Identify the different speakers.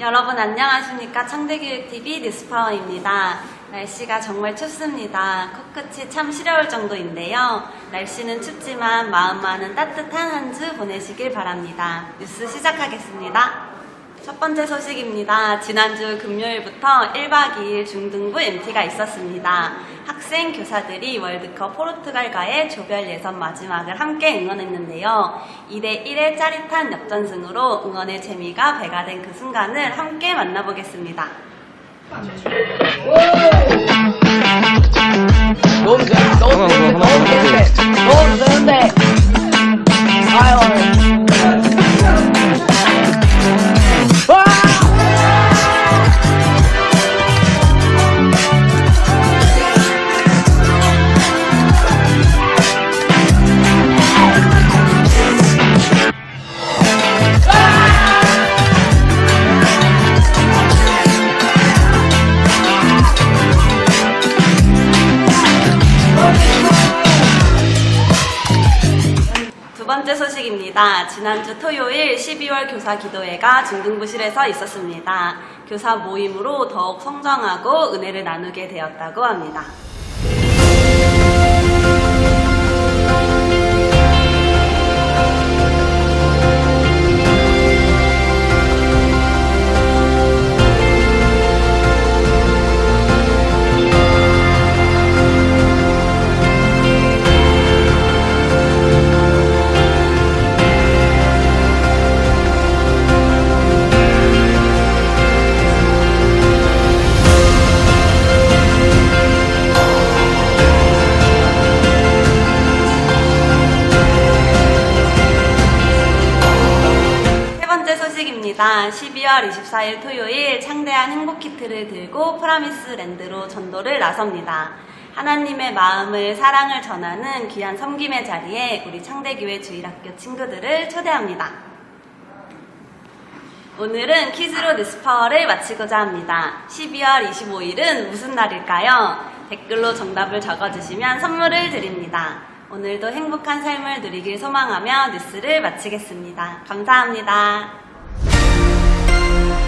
Speaker 1: 여러분 안녕하십니까 창대교육TV 뉴스파워입니다. 날씨가 정말 춥습니다. 코끝이 참 시려울 정도인데요. 날씨는 춥지만 마음만은 따뜻한 한 주 보내시길 바랍니다. 뉴스 시작하겠습니다. 첫 번째 소식입니다. 지난주 금요일부터 1박 2일 중등부 MT가 있었습니다. 학생, 교사들이 월드컵 포르투갈과의 조별 예선 마지막을 함께 응원했는데요. 2대 1의 짜릿한 역전승으로 응원의 재미가 배가 된 그 순간을 함께 만나보겠습니다. 소식입니다. 지난주 토요일 12월 교사 기도회가 중등부실에서 있었습니다. 교사 모임으로 더욱 성장하고 은혜를 나누게 되었다고 합니다. 소식입니다. 12월 24일 토요일 창대한 행복키트를 들고 프라미스 랜드로 전도를 나섭니다. 하나님의 마음을 사랑을 전하는 귀한 섬김의 자리에 우리 창대교회 주일학교 친구들을 초대합니다. 오늘은 퀴즈로 뉴스파워를 마치고자 합니다. 12월 25일은 무슨 날일까요? 댓글로 정답을 적어주시면 선물을 드립니다. 오늘도 행복한 삶을 누리길 소망하며 뉴스를 마치겠습니다. 감사합니다. Thank you.